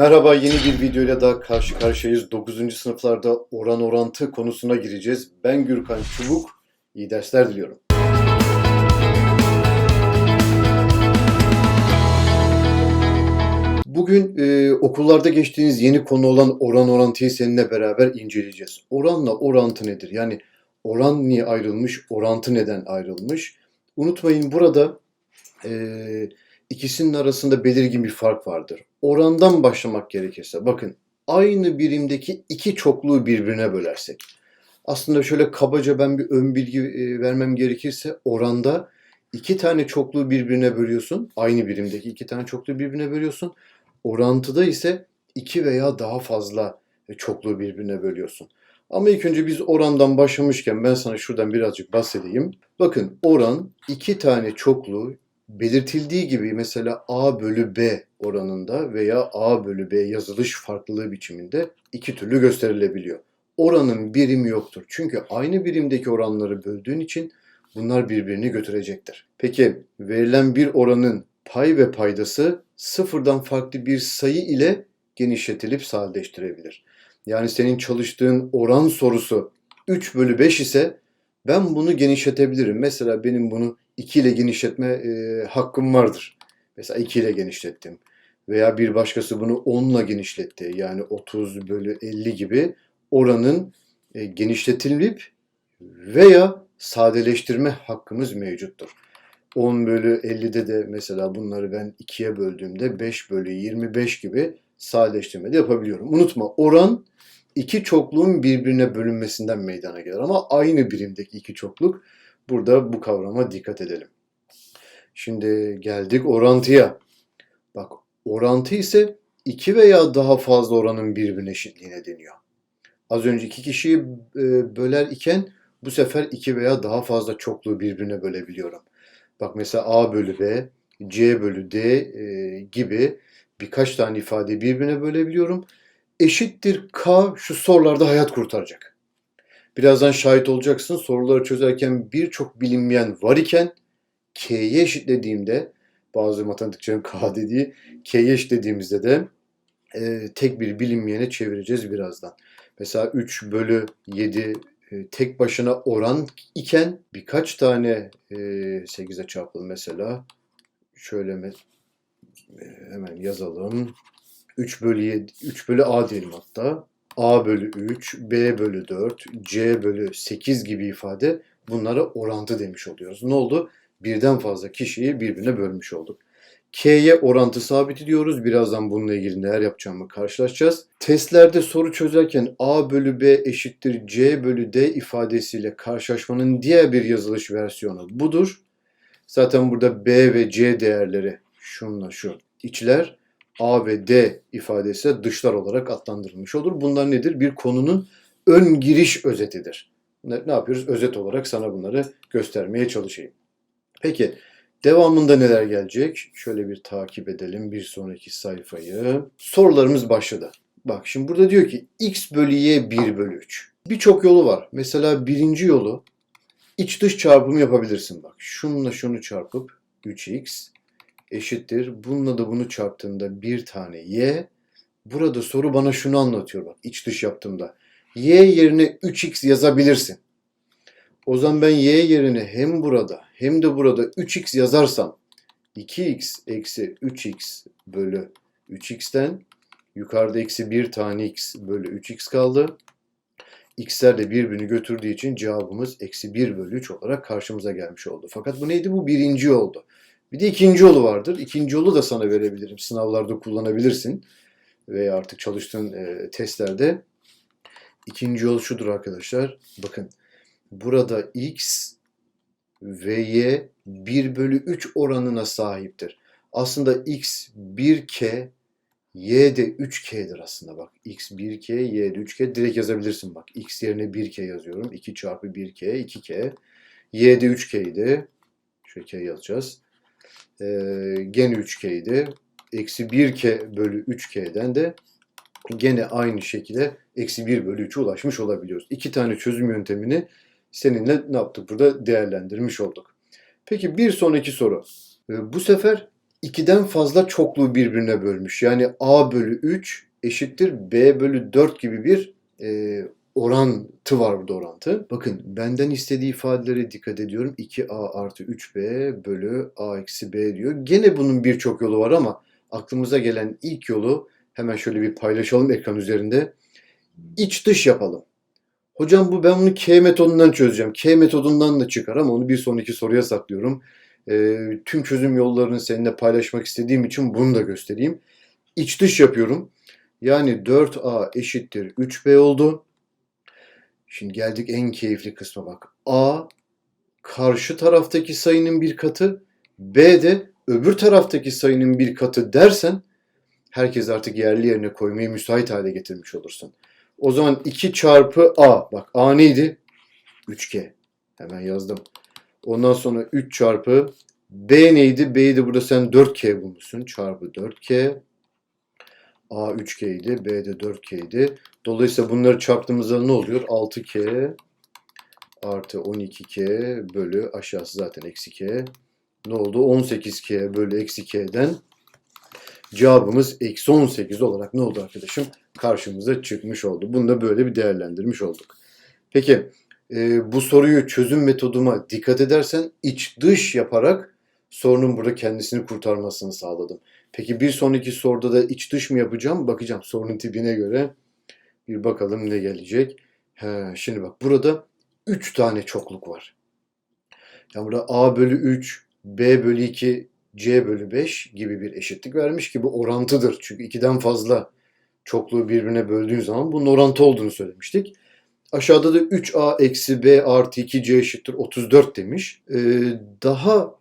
Merhaba yeni bir videoyla daha karşı karşıyayız. 9. sınıflarda oran orantı konusuna gireceğiz. Ben Gürkan Çubuk. İyi dersler diliyorum. Bugün e, okullarda geçtiğiniz yeni konu olan oran orantıyı seninle beraber inceleyeceğiz. Oranla orantı nedir? Yani oran niye ayrılmış, orantı neden ayrılmış? Unutmayın burada e, ikisinin arasında belirgin bir fark vardır. Orandan başlamak gerekirse bakın aynı birimdeki iki çokluğu birbirine bölersek. Aslında şöyle kabaca ben bir ön bilgi e, vermem gerekirse oranda iki tane çokluğu birbirine bölüyorsun. Aynı birimdeki iki tane çokluğu birbirine bölüyorsun. Orantıda ise iki veya daha fazla e, çokluğu birbirine bölüyorsun. Ama ilk önce biz orandan başlamışken ben sana şuradan birazcık bahsedeyim. Bakın oran iki tane çokluğu belirtildiği gibi mesela A bölü B oranında veya A bölü B yazılış farklılığı biçiminde iki türlü gösterilebiliyor. Oranın birimi yoktur. Çünkü aynı birimdeki oranları böldüğün için bunlar birbirini götürecektir. Peki verilen bir oranın pay ve paydası sıfırdan farklı bir sayı ile genişletilip sadeleştirebilir. Yani senin çalıştığın oran sorusu 3 bölü 5 ise ben bunu genişletebilirim. Mesela benim bunu 2 ile genişletme e, hakkım vardır. Mesela 2 ile genişlettim. Veya bir başkası bunu 10 ile genişletti. Yani 30 bölü 50 gibi oranın e, genişletilip veya sadeleştirme hakkımız mevcuttur. 10 bölü 50'de de mesela bunları ben 2'ye böldüğümde 5 bölü 25 gibi sadeleştirme de yapabiliyorum. Unutma oran iki çokluğun birbirine bölünmesinden meydana gelir. Ama aynı birimdeki iki çokluk burada bu kavrama dikkat edelim. Şimdi geldik orantıya. Bak orantı ise iki veya daha fazla oranın birbirine eşitliğine deniyor. Az önce iki kişiyi e, böler iken bu sefer iki veya daha fazla çokluğu birbirine bölebiliyorum. Bak mesela A bölü B, C bölü D e, gibi birkaç tane ifade birbirine bölebiliyorum. Eşittir K şu sorularda hayat kurtaracak. Birazdan şahit olacaksın soruları çözerken birçok bilinmeyen var iken K'ye eşitlediğimde bazı matematikçilerin K dediği K'ye eşitlediğimizde de e, tek bir bilinmeyene çevireceğiz birazdan. Mesela 3 bölü 7 e, tek başına oran iken birkaç tane e, 8'e çarpalım mesela. Şöyle e, hemen yazalım. 3 bölü 7, 3 bölü A diyelim hatta. A bölü 3, B bölü 4, C bölü 8 gibi ifade bunlara orantı demiş oluyoruz. Ne oldu? Birden fazla kişiyi birbirine bölmüş olduk. K'ye orantı sabiti diyoruz. Birazdan bununla ilgili neler yapacağımı karşılaşacağız. Testlerde soru çözerken A bölü B eşittir C bölü D ifadesiyle karşılaşmanın diğer bir yazılış versiyonu budur. Zaten burada B ve C değerleri şunla şu içler A ve D ifadesi de dışlar olarak adlandırılmış olur. Bunlar nedir? Bir konunun ön giriş özetidir. Ne, ne yapıyoruz? Özet olarak sana bunları göstermeye çalışayım. Peki devamında neler gelecek? Şöyle bir takip edelim bir sonraki sayfayı. Sorularımız başladı. Bak şimdi burada diyor ki x bölü y 1 bölü 3. Birçok yolu var. Mesela birinci yolu iç dış çarpımı yapabilirsin bak. Şununla şunu çarpıp 3x eşittir. Bununla da bunu çarptığımda bir tane y. Burada soru bana şunu anlatıyor bak iç dış yaptığımda. y yerine 3x yazabilirsin. O zaman ben y yerine hem burada hem de burada 3x yazarsam 2x eksi 3x bölü 3x'ten yukarıda eksi 1 tane x bölü 3x kaldı. x'ler de birbirini götürdüğü için cevabımız eksi 1 bölü 3 olarak karşımıza gelmiş oldu. Fakat bu neydi? Bu birinci oldu. Bir de ikinci yolu vardır. İkinci yolu da sana verebilirim. Sınavlarda kullanabilirsin. Veya artık çalıştığın e, testlerde. İkinci yol şudur arkadaşlar. Bakın burada x ve y 1 bölü 3 oranına sahiptir. Aslında x 1k, y de 3k'dir aslında bak. x 1k, y de 3k. Direkt yazabilirsin bak. x yerine 1k yazıyorum. 2 çarpı 1k, 2k. y de 3k'ydi. Şöyle k yazacağız. Ee, gene 3k'ydi. Eksi 1k bölü 3k'den de gene aynı şekilde eksi 1 bölü 3'e ulaşmış olabiliyoruz. İki tane çözüm yöntemini seninle ne yaptık burada değerlendirmiş olduk. Peki bir sonraki soru. Ee, Bu sefer 2'den fazla çokluğu birbirine bölmüş. Yani A bölü 3 eşittir B bölü 4 gibi bir e, orantı var burada orantı. Bakın benden istediği ifadelere dikkat ediyorum. 2A artı 3B bölü A eksi B diyor. Gene bunun birçok yolu var ama aklımıza gelen ilk yolu hemen şöyle bir paylaşalım ekran üzerinde. İç dış yapalım. Hocam bu ben bunu K metodundan çözeceğim. K metodundan da çıkar ama onu bir sonraki soruya saklıyorum. Ee, tüm çözüm yollarını seninle paylaşmak istediğim için bunu da göstereyim. İç dış yapıyorum. Yani 4A eşittir 3B oldu. Şimdi geldik en keyifli kısma bak. A karşı taraftaki sayının bir katı, B de öbür taraftaki sayının bir katı dersen herkes artık yerli yerine koymayı müsait hale getirmiş olursun. O zaman 2 çarpı A. Bak A neydi? 3K. Hemen yazdım. Ondan sonra 3 çarpı B neydi? B'yi de burada sen 4K bulmuşsun. Çarpı 4K. A 3K idi. B de 4K idi. Dolayısıyla bunları çarptığımızda ne oluyor? 6K artı 12K bölü aşağısı zaten eksi K. Ne oldu? 18K bölü eksi K'den cevabımız eksi 18 olarak ne oldu arkadaşım? Karşımıza çıkmış oldu. Bunu da böyle bir değerlendirmiş olduk. Peki e, bu soruyu çözüm metoduma dikkat edersen iç dış yaparak sorunun burada kendisini kurtarmasını sağladım. Peki bir sonraki soruda da iç dış mı yapacağım? Bakacağım sorunun tipine göre. Bir bakalım ne gelecek. He, şimdi bak burada 3 tane çokluk var. Yani burada A bölü 3, B bölü 2, C bölü 5 gibi bir eşitlik vermiş ki bu orantıdır. Çünkü 2'den fazla çokluğu birbirine böldüğün zaman bunun orantı olduğunu söylemiştik. Aşağıda da 3A eksi B artı 2C eşittir 34 demiş. Ee, daha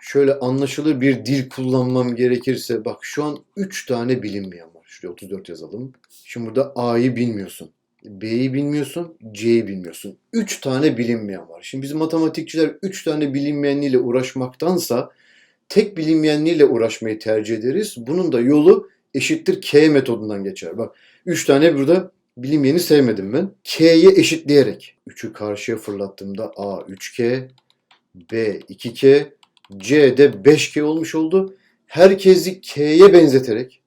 şöyle anlaşılır bir dil kullanmam gerekirse bak şu an 3 tane bilinmeyen. Şuraya 34 yazalım. Şimdi burada A'yı bilmiyorsun. B'yi bilmiyorsun, C'yi bilmiyorsun. 3 tane bilinmeyen var. Şimdi biz matematikçiler 3 tane bilinmeyenliyle uğraşmaktansa tek bilinmeyenliyle uğraşmayı tercih ederiz. Bunun da yolu eşittir K metodundan geçer. Bak 3 tane burada bilinmeyeni sevmedim ben. K'ye eşitleyerek 3'ü karşıya fırlattığımda A 3K, B 2K, C de 5K olmuş oldu. Herkesi K'ye benzeterek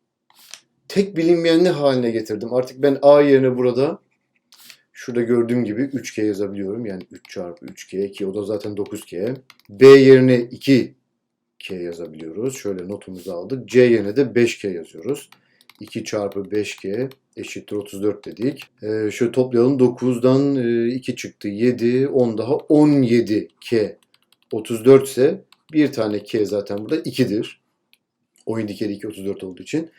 tek bilinmeyenli haline getirdim. Artık ben A yerine burada şurada gördüğüm gibi 3K yazabiliyorum. Yani 3 çarpı 3K ki o da zaten 9K. B yerine 2 K yazabiliyoruz. Şöyle notumuzu aldık. C yerine de 5K yazıyoruz. 2 çarpı 5K eşittir 34 dedik. Ee, şöyle toplayalım. 9'dan 2 çıktı. 7, 10 daha 17K. 34 ise bir tane K zaten burada 2'dir. Oyun kere 2 34 olduğu için.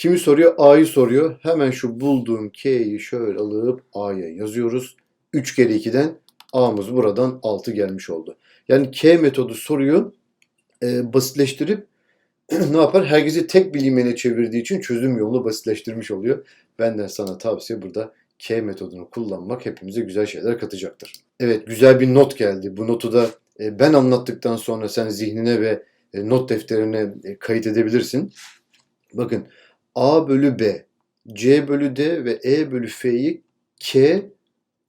Kimi soruyor? A'yı soruyor. Hemen şu bulduğum K'yi şöyle alıp A'ya yazıyoruz. 3 kere 2'den A'mız buradan 6 gelmiş oldu. Yani K metodu soruyu e, basitleştirip ne yapar? Herkesi tek bilimene çevirdiği için çözüm yolunu basitleştirmiş oluyor. Benden sana tavsiye burada K metodunu kullanmak hepimize güzel şeyler katacaktır. Evet güzel bir not geldi. Bu notu da e, ben anlattıktan sonra sen zihnine ve e, not defterine e, kayıt edebilirsin. Bakın A bölü B, C bölü D ve E bölü F'yi K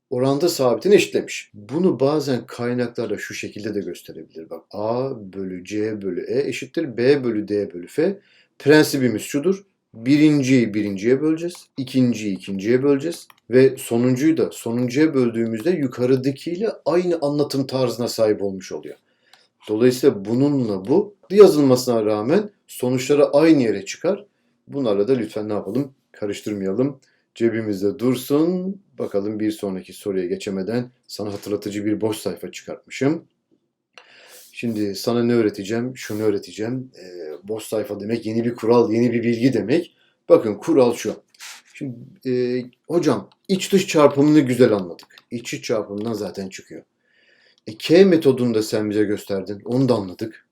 oranda sabitine eşitlemiş. Bunu bazen kaynaklarda şu şekilde de gösterebilir. Bak A bölü C bölü E eşittir B bölü D bölü F. Prensibimiz şudur. Birinciyi birinciye böleceğiz. ikinciyi ikinciye böleceğiz. Ve sonuncuyu da sonuncuya böldüğümüzde yukarıdakiyle aynı anlatım tarzına sahip olmuş oluyor. Dolayısıyla bununla bu yazılmasına rağmen sonuçları aynı yere çıkar. Bunlarla da lütfen ne yapalım? Karıştırmayalım. Cebimizde dursun. Bakalım bir sonraki soruya geçemeden sana hatırlatıcı bir boş sayfa çıkartmışım. Şimdi sana ne öğreteceğim? Şunu öğreteceğim. Ee, boş sayfa demek yeni bir kural, yeni bir bilgi demek. Bakın kural şu. Şimdi e, hocam iç dış çarpımını güzel anladık. İç iç çarpımından zaten çıkıyor. E, K metodunu da sen bize gösterdin. Onu da anladık.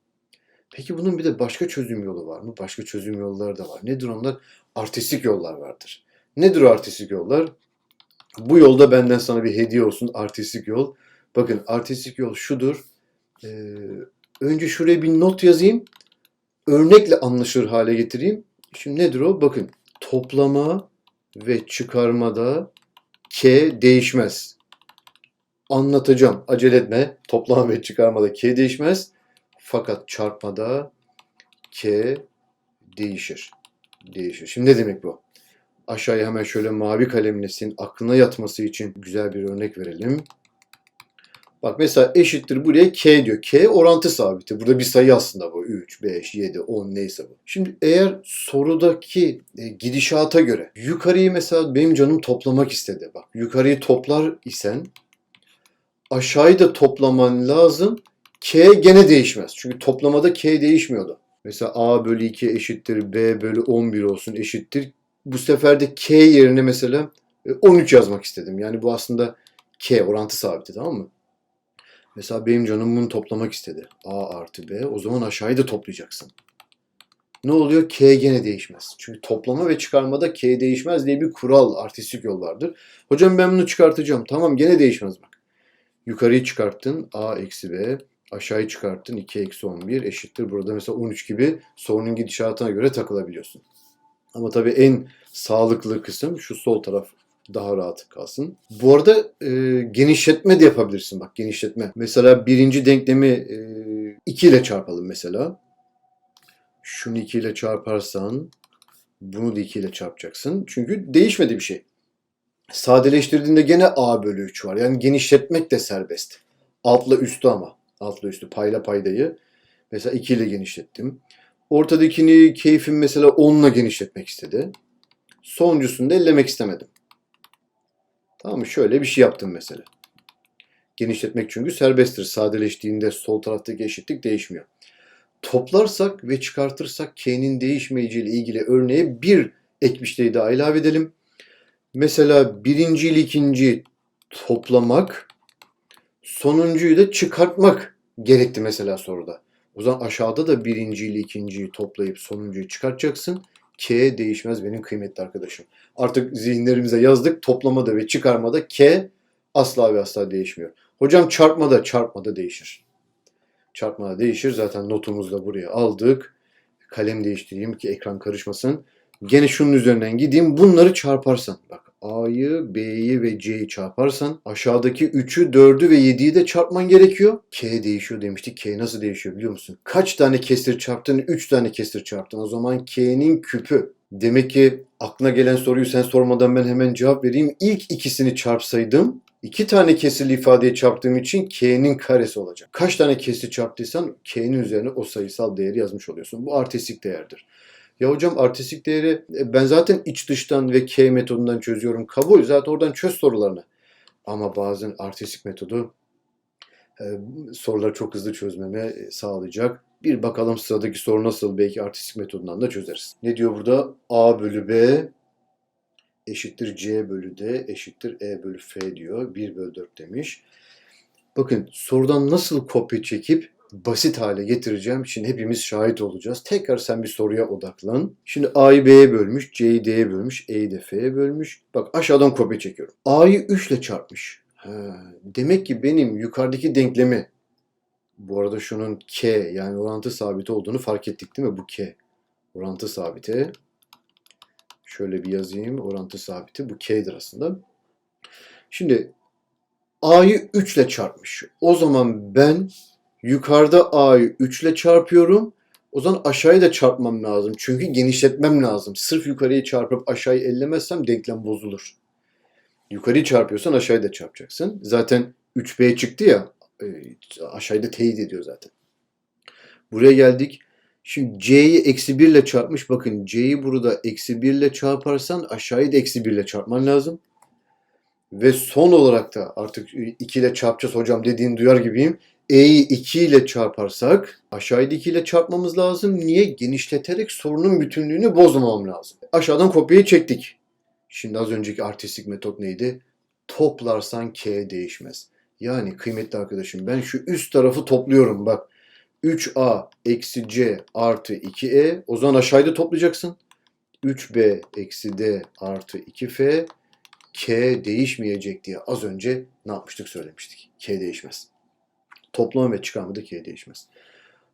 Peki bunun bir de başka çözüm yolu var mı? Başka çözüm yolları da var. Nedir onlar? Artistik yollar vardır. Nedir o artistik yollar? Bu yolda benden sana bir hediye olsun artistik yol. Bakın artistik yol şudur. Ee, önce şuraya bir not yazayım. Örnekle anlaşılır hale getireyim. Şimdi nedir o? Bakın toplama ve çıkarmada K değişmez. Anlatacağım. Acele etme. Toplama ve çıkarmada K değişmez. Fakat çarpmada K değişir. Değişir. Şimdi ne demek bu? Aşağıya hemen şöyle mavi kalemle aklına yatması için güzel bir örnek verelim. Bak mesela eşittir buraya k diyor. K orantı sabiti. Burada bir sayı aslında bu. 3, 5, 7, 10 neyse bu. Şimdi eğer sorudaki e, gidişata göre yukarıyı mesela benim canım toplamak istedi. Bak yukarıyı toplar isen aşağıyı da toplaman lazım. K gene değişmez. Çünkü toplamada K değişmiyordu. Mesela A bölü 2 eşittir B bölü 11 olsun eşittir. Bu sefer de K yerine mesela e, 13 yazmak istedim. Yani bu aslında K orantı sabiti tamam mı? Mesela benim canım bunu toplamak istedi. A artı B. O zaman aşağıyı da toplayacaksın. Ne oluyor? K gene değişmez. Çünkü toplama ve çıkarmada K değişmez diye bir kural, artistik yol vardır. Hocam ben bunu çıkartacağım. Tamam gene değişmez bak. Yukarıyı çıkarttın. A eksi B. Aşağıyı çıkarttın. 2 eksi 11 eşittir. Burada mesela 13 gibi sorunun gidişatına göre takılabiliyorsun. Ama tabii en sağlıklı kısım şu sol taraf daha rahat kalsın. Bu arada e, genişletme de yapabilirsin. Bak genişletme. Mesela birinci denklemi e, 2 ile çarpalım mesela. Şunu 2 ile çarparsan bunu da 2 ile çarpacaksın. Çünkü değişmedi bir şey. Sadeleştirdiğinde gene a bölü 3 var. Yani genişletmek de serbest. Altla üstü ama. Altla üstü payla paydayı. Mesela 2 ile genişlettim. Ortadakini keyfim mesela 10 ile genişletmek istedi. Sonuncusunu da ellemek istemedim. Tamam mı? Şöyle bir şey yaptım mesela. Genişletmek çünkü serbesttir. Sadeleştiğinde sol taraftaki eşitlik değişmiyor. Toplarsak ve çıkartırsak k'nin değişmeyeceği ile ilgili örneğe bir ek şey daha ilave edelim. Mesela birinci ile ikinci toplamak, sonuncuyu da çıkartmak gerekti mesela soruda. O zaman aşağıda da birinci ile ikinciyi toplayıp sonuncuyu çıkartacaksın. K değişmez benim kıymetli arkadaşım. Artık zihinlerimize yazdık. Toplamada ve çıkarmada K asla ve asla değişmiyor. Hocam çarpmada çarpmada değişir. Çarpmada değişir. Zaten notumuzu da buraya aldık. Kalem değiştireyim ki ekran karışmasın. Gene şunun üzerinden gideyim. Bunları çarparsan. Bak A'yı, B'yi ve C'yi çarparsan aşağıdaki 3'ü, 4'ü ve 7'yi de çarpman gerekiyor. K değişiyor demiştik. K nasıl değişiyor biliyor musun? Kaç tane kesir çarptın? 3 tane kesir çarptın. O zaman K'nin küpü. Demek ki aklına gelen soruyu sen sormadan ben hemen cevap vereyim. İlk ikisini çarpsaydım iki tane kesirli ifadeye çarptığım için K'nin karesi olacak. Kaç tane kesir çarptıysan K'nin üzerine o sayısal değeri yazmış oluyorsun. Bu artistik değerdir. Ya hocam artistik değeri e, ben zaten iç dıştan ve K metodundan çözüyorum. Kabul. Zaten oradan çöz sorularını. Ama bazen artistik metodu e, soruları çok hızlı çözmeme e, sağlayacak. Bir bakalım sıradaki soru nasıl belki artistik metodundan da çözeriz. Ne diyor burada? A bölü B eşittir C bölü D eşittir E bölü F diyor. 1 bölü 4 demiş. Bakın sorudan nasıl kopya çekip basit hale getireceğim. Şimdi hepimiz şahit olacağız. Tekrar sen bir soruya odaklan. Şimdi A'yı B'ye bölmüş, C'yi D'ye bölmüş, E'yi de F'ye bölmüş. Bak aşağıdan kopya çekiyorum. A'yı 3 ile çarpmış. Ha, demek ki benim yukarıdaki denklemi bu arada şunun K yani orantı sabiti olduğunu fark ettik değil mi? Bu K. Orantı sabiti. Şöyle bir yazayım. Orantı sabiti. Bu K'dir aslında. Şimdi A'yı 3 ile çarpmış. O zaman ben yukarıda A'yı 3 ile çarpıyorum. O zaman aşağıyı da çarpmam lazım. Çünkü genişletmem lazım. Sırf yukarıyı çarpıp aşağıyı ellemezsem denklem bozulur. Yukarıyı çarpıyorsan aşağıyı da çarpacaksın. Zaten 3B çıktı ya e, aşağıda teyit ediyor zaten. Buraya geldik. Şimdi c'yi eksi 1 ile çarpmış. Bakın c'yi burada eksi 1 ile çarparsan aşağıyı da eksi 1 ile çarpman lazım. Ve son olarak da artık 2 ile çarpacağız hocam dediğini duyar gibiyim. E'yi 2 ile çarparsak aşağıyı da 2 ile çarpmamız lazım. Niye? Genişleterek sorunun bütünlüğünü bozmamam lazım. Aşağıdan kopyayı çektik. Şimdi az önceki artistik metot neydi? Toplarsan K değişmez. Yani kıymetli arkadaşım ben şu üst tarafı topluyorum bak. 3a eksi c artı 2e o zaman aşağıda toplayacaksın. 3b eksi d artı 2f k değişmeyecek diye az önce ne yapmıştık söylemiştik. K değişmez. Toplama ve çıkarmada k değişmez.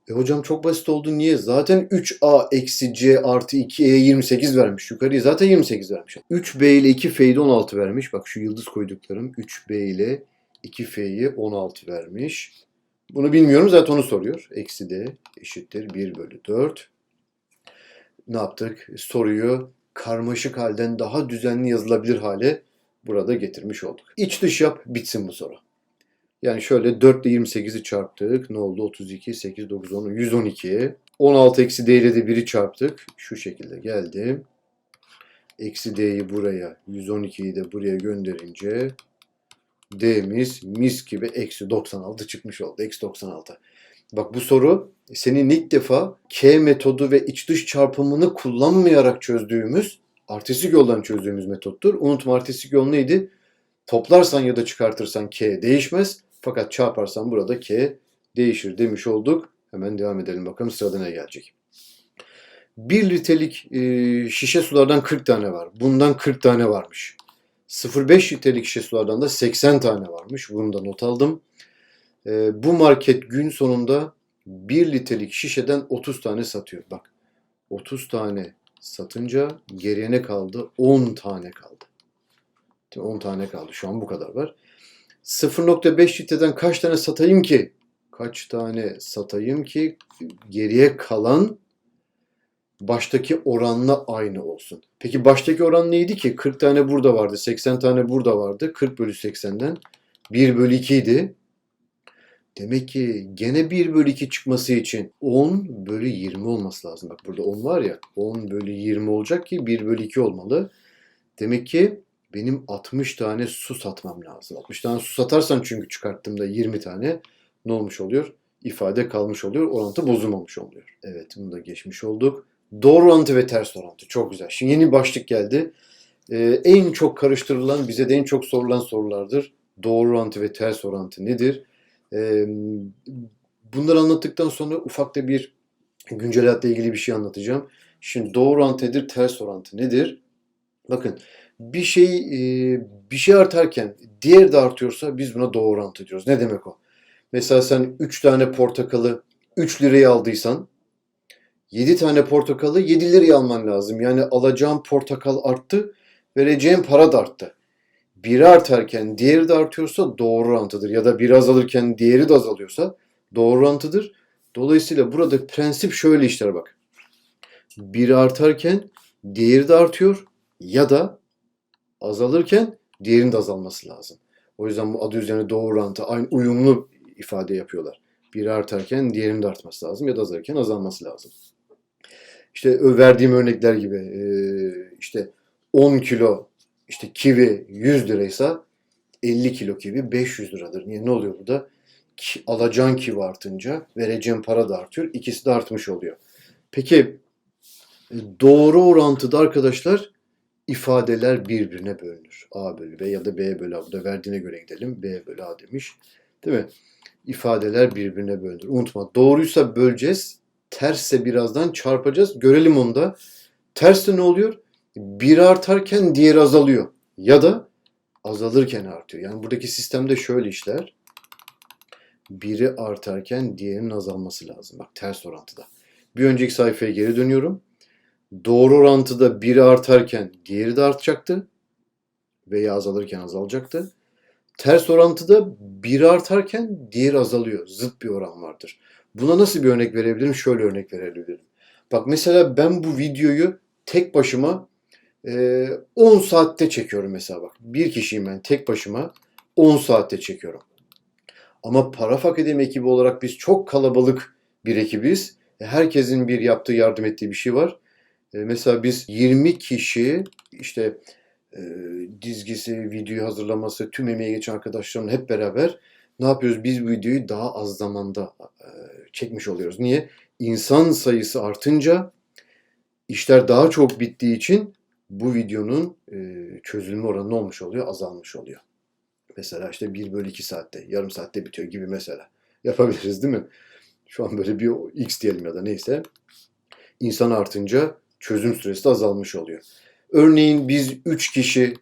E hocam çok basit oldu. Niye? Zaten 3a eksi c artı 2e 28 vermiş. Yukarıya zaten 28 vermiş. 3b ile 2f'yi de 16 vermiş. Bak şu yıldız koyduklarım 3b ile 2f'yi 16 vermiş. Bunu bilmiyorum zaten onu soruyor. Eksi d eşittir 1 bölü 4. ne yaptık? Soruyu karmaşık halden daha düzenli yazılabilir hale burada getirmiş olduk. İç dış yap bitsin bu soru. Yani şöyle 4 ile 28'i çarptık. Ne oldu? 32, 8, 9, 10, 112. 16 eksi d ile de 1'i çarptık. Şu şekilde geldi. Eksi d'yi buraya, 112'yi de buraya gönderince d'miz mis gibi eksi 96 çıkmış oldu. Eksi 96. Bak bu soru senin ilk defa K metodu ve iç dış çarpımını kullanmayarak çözdüğümüz artistik yoldan çözdüğümüz metottur. Unutma artistik yol neydi? Toplarsan ya da çıkartırsan K değişmez. Fakat çarparsan burada K değişir demiş olduk. Hemen devam edelim bakalım sırada ne gelecek. 1 litrelik e, şişe sulardan 40 tane var. Bundan 40 tane varmış. 0,5 litrelik şişe sulardan da 80 tane varmış. Bunu da not aldım. E, bu market gün sonunda 1 litrelik şişeden 30 tane satıyor. Bak 30 tane satınca geriye ne kaldı? 10 tane kaldı. 10 tane kaldı. Şu an bu kadar var. 0.5 litreden kaç tane satayım ki? Kaç tane satayım ki geriye kalan baştaki oranla aynı olsun. Peki baştaki oran neydi ki? 40 tane burada vardı, 80 tane burada vardı. 40 bölü 80'den 1 bölü 2 idi. Demek ki gene 1 bölü 2 çıkması için 10 bölü 20 olması lazım. Bak burada 10 var ya 10 bölü 20 olacak ki 1 bölü 2 olmalı. Demek ki benim 60 tane su satmam lazım. 60 tane su satarsan çünkü çıkarttığımda 20 tane ne olmuş oluyor? İfade kalmış oluyor. Orantı bozulmamış oluyor. Evet bunu da geçmiş olduk. Doğru orantı ve ters orantı. Çok güzel. Şimdi yeni başlık geldi. Ee, en çok karıştırılan, bize de en çok sorulan sorulardır. Doğru orantı ve ters orantı nedir? Ee, bunları anlattıktan sonra ufak da bir güncel hayatla ilgili bir şey anlatacağım. Şimdi doğru orantı nedir, ters orantı nedir? Bakın bir şey e, bir şey artarken diğer de artıyorsa biz buna doğru orantı diyoruz. Ne demek o? Mesela sen 3 tane portakalı 3 liraya aldıysan 7 tane portakalı 7 liraya alman lazım. Yani alacağın portakal arttı, vereceğin para da arttı. Biri artarken diğeri de artıyorsa doğru orantıdır. Ya da biri azalırken diğeri de azalıyorsa doğru orantıdır. Dolayısıyla burada prensip şöyle işler bak. Biri artarken diğeri de artıyor ya da azalırken diğerinin de azalması lazım. O yüzden bu adı üzerine doğru orantı aynı uyumlu ifade yapıyorlar. Biri artarken diğerinin de artması lazım ya da azalırken azalması lazım. İşte verdiğim örnekler gibi e, işte 10 kilo işte kivi 100 liraysa 50 kilo kivi 500 liradır. Niye? Ne oluyor burada? Ki, alacağın kivi artınca vereceğin para da artıyor. İkisi de artmış oluyor. Peki e, doğru orantıda arkadaşlar ifadeler birbirine bölünür. A bölü B ya da B bölü A. Burada verdiğine göre gidelim. B bölü A demiş. Değil mi? İfadeler birbirine bölünür. Unutma doğruysa böleceğiz. Tersse birazdan çarpacağız. Görelim onu da. Terste ne oluyor? Biri artarken diğeri azalıyor. Ya da azalırken artıyor. Yani buradaki sistemde şöyle işler. Biri artarken diğerinin azalması lazım. Bak ters orantıda. Bir önceki sayfaya geri dönüyorum. Doğru orantıda biri artarken diğeri de artacaktı. Veya azalırken azalacaktı. Ters orantıda biri artarken diğeri azalıyor. Zıt bir oran vardır. Buna nasıl bir örnek verebilirim? Şöyle örnek verebilirim. Bak mesela ben bu videoyu tek başıma 10 saatte çekiyorum mesela bak. Bir kişiyim ben tek başıma 10 saatte çekiyorum. Ama Paraf Akademi ekibi olarak biz çok kalabalık bir ekibiz. Herkesin bir yaptığı yardım ettiği bir şey var. Mesela biz 20 kişi işte dizgisi, videoyu hazırlaması, tüm emeği geçen arkadaşlarımla hep beraber ne yapıyoruz? Biz videoyu daha az zamanda çekmiş oluyoruz. Niye? İnsan sayısı artınca işler daha çok bittiği için bu videonun çözülme oranı olmuş oluyor? Azalmış oluyor. Mesela işte 1 bölü 2 saatte, yarım saatte bitiyor gibi mesela. Yapabiliriz değil mi? Şu an böyle bir x diyelim ya da neyse. İnsan artınca çözüm süresi de azalmış oluyor. Örneğin biz 3 kişi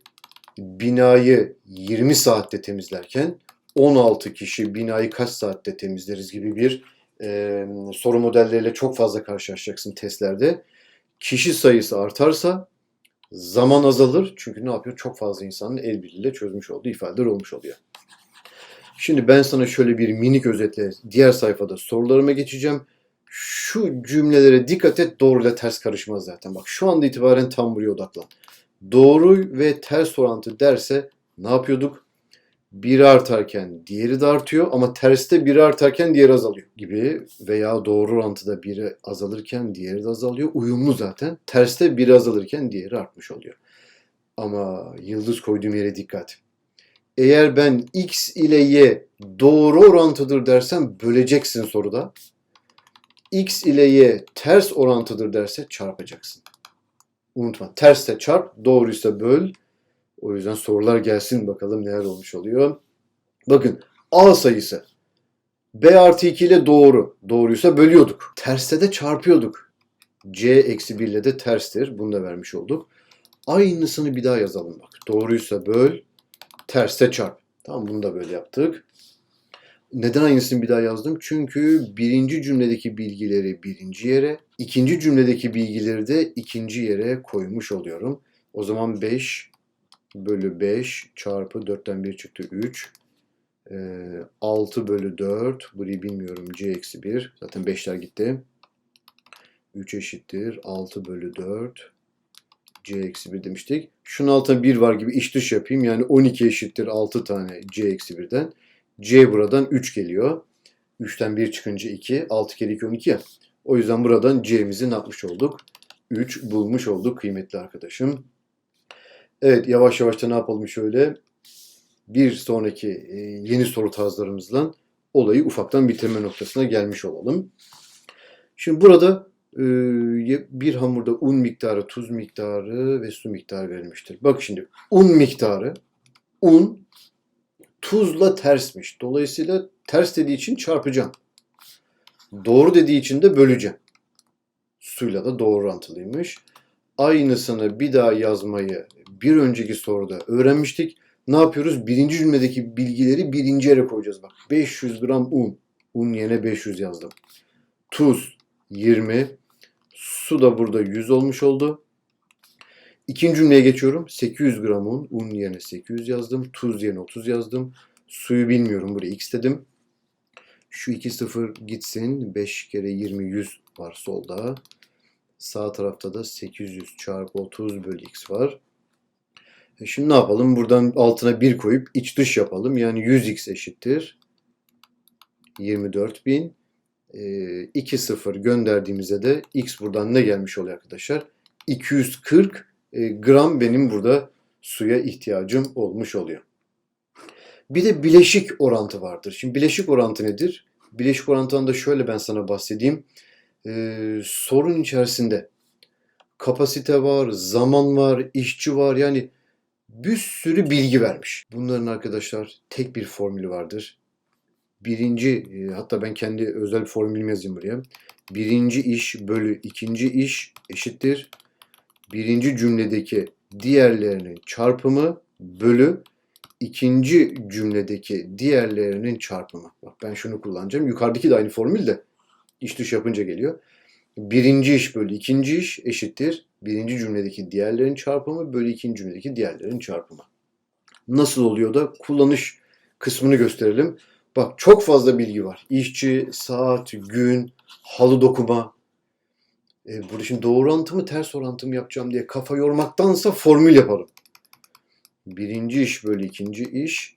binayı 20 saatte temizlerken 16 kişi binayı kaç saatte temizleriz gibi bir e, soru modelleriyle çok fazla karşılaşacaksın testlerde. Kişi sayısı artarsa zaman azalır. Çünkü ne yapıyor? Çok fazla insanın el birliğiyle çözmüş olduğu ifadeler olmuş oluyor. Şimdi ben sana şöyle bir minik özetle diğer sayfada sorularıma geçeceğim. Şu cümlelere dikkat et doğruyla ters karışmaz zaten. Bak şu anda itibaren tam buraya odaklan. Doğru ve ters orantı derse ne yapıyorduk? Biri artarken diğeri de artıyor ama terste biri artarken diğeri azalıyor gibi veya doğru orantıda biri azalırken diğeri de azalıyor. Uyumlu zaten. Terste biri azalırken diğeri artmış oluyor. Ama yıldız koyduğum yere dikkat. Eğer ben x ile y doğru orantıdır dersem böleceksin soruda. X ile y ters orantıdır derse çarpacaksın. Unutma terste çarp, doğruysa böl. O yüzden sorular gelsin bakalım neler olmuş oluyor. Bakın A sayısı B artı 2 ile doğru. Doğruysa bölüyorduk. Terste de çarpıyorduk. C eksi 1 ile de terstir. Bunu da vermiş olduk. Aynısını bir daha yazalım bak. Doğruysa böl, terste çarp. Tamam bunu da böyle yaptık. Neden aynısını bir daha yazdım? Çünkü birinci cümledeki bilgileri birinci yere, ikinci cümledeki bilgileri de ikinci yere koymuş oluyorum. O zaman 5 bölü 5 çarpı 4'ten 1 çıktı 3. Ee, 6 bölü 4 burayı bilmiyorum c eksi 1 zaten 5'ler gitti. 3 eşittir 6 bölü 4 c eksi 1 demiştik. Şunun altına 1 var gibi iç dış yapayım. Yani 12 eşittir 6 tane c eksi 1'den. C buradan 3 geliyor. 3'ten 1 çıkınca 2. 6 kere 2 12 ya. O yüzden buradan c'mizi ne yapmış olduk? 3 bulmuş olduk kıymetli arkadaşım. Evet yavaş yavaş da ne yapalım şöyle. Bir sonraki e, yeni soru tarzlarımızla olayı ufaktan bitirme noktasına gelmiş olalım. Şimdi burada e, bir hamurda un miktarı, tuz miktarı ve su miktarı verilmiştir. Bak şimdi un miktarı, un tuzla tersmiş. Dolayısıyla ters dediği için çarpacağım. Doğru dediği için de böleceğim. Suyla da doğru orantılıymış. Aynısını bir daha yazmayı bir önceki soruda öğrenmiştik. Ne yapıyoruz? Birinci cümledeki bilgileri birinci yere koyacağız. Bak 500 gram un. Un yerine 500 yazdım. Tuz 20. Su da burada 100 olmuş oldu. İkinci cümleye geçiyorum. 800 gram un. Un yerine 800 yazdım. Tuz yerine 30 yazdım. Suyu bilmiyorum. Buraya x dedim. Şu 2 sıfır gitsin. 5 kere 20 100 var solda. Sağ tarafta da 800 çarpı 30 bölü x var. E şimdi ne yapalım? Buradan altına 1 koyup iç dış yapalım. Yani 100x eşittir. 24.000. E, 2 sıfır gönderdiğimizde de x buradan ne gelmiş oluyor arkadaşlar? 240 e, gram benim burada suya ihtiyacım olmuş oluyor. Bir de bileşik orantı vardır. Şimdi bileşik orantı nedir? Bileşik orantından da şöyle ben sana bahsedeyim. Ee, sorun içerisinde kapasite var, zaman var, işçi var. Yani bir sürü bilgi vermiş. Bunların arkadaşlar tek bir formülü vardır. Birinci, e, hatta ben kendi özel formülümü yazayım buraya. Birinci iş bölü ikinci iş eşittir. Birinci cümledeki diğerlerinin çarpımı bölü ikinci cümledeki diğerlerinin çarpımı. Bak ben şunu kullanacağım. Yukarıdaki de aynı formül de iç dış yapınca geliyor. Birinci iş bölü ikinci iş eşittir. Birinci cümledeki diğerlerin çarpımı bölü ikinci cümledeki diğerlerin çarpımı. Nasıl oluyor da kullanış kısmını gösterelim. Bak çok fazla bilgi var. İşçi, saat, gün, halı dokuma. E, burada şimdi doğru orantı mı ters orantı yapacağım diye kafa yormaktansa formül yaparım. Birinci iş bölü ikinci iş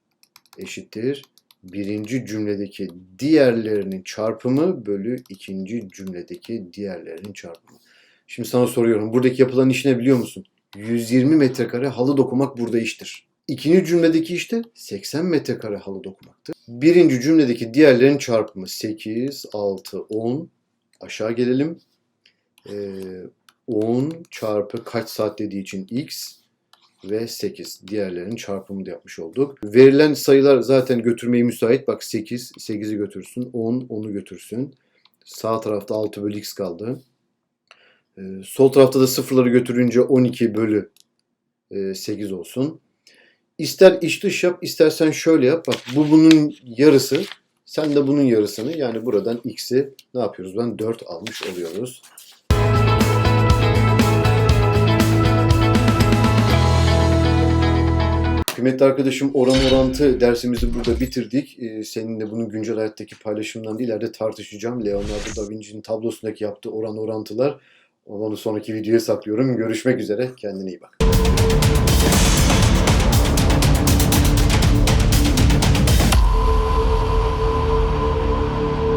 eşittir. Birinci cümledeki diğerlerinin çarpımı bölü ikinci cümledeki diğerlerinin çarpımı. Şimdi sana soruyorum. Buradaki yapılan iş ne biliyor musun? 120 metrekare halı dokumak burada iştir. İkinci cümledeki işte 80 metrekare halı dokumaktır. Birinci cümledeki diğerlerin çarpımı 8, 6, 10. Aşağı gelelim. Ee, 10 çarpı kaç saat dediği için x ve 8. Diğerlerinin çarpımını da yapmış olduk. Verilen sayılar zaten götürmeye müsait. Bak 8, 8'i götürsün. 10, 10'u götürsün. Sağ tarafta 6 bölü x kaldı. Ee, sol tarafta da sıfırları götürünce 12 bölü 8 olsun. İster iç dış yap, istersen şöyle yap. Bak bu bunun yarısı. Sen de bunun yarısını yani buradan x'i ne yapıyoruz? Ben 4 almış oluyoruz. Kıymetli arkadaşım oran orantı dersimizi burada bitirdik. Ee, seninle bunun güncel hayattaki paylaşımından ileride tartışacağım. Leonardo da Vinci'nin tablosundaki yaptığı oran orantılar. Onu sonraki videoya saklıyorum. Görüşmek üzere. Kendine iyi bak.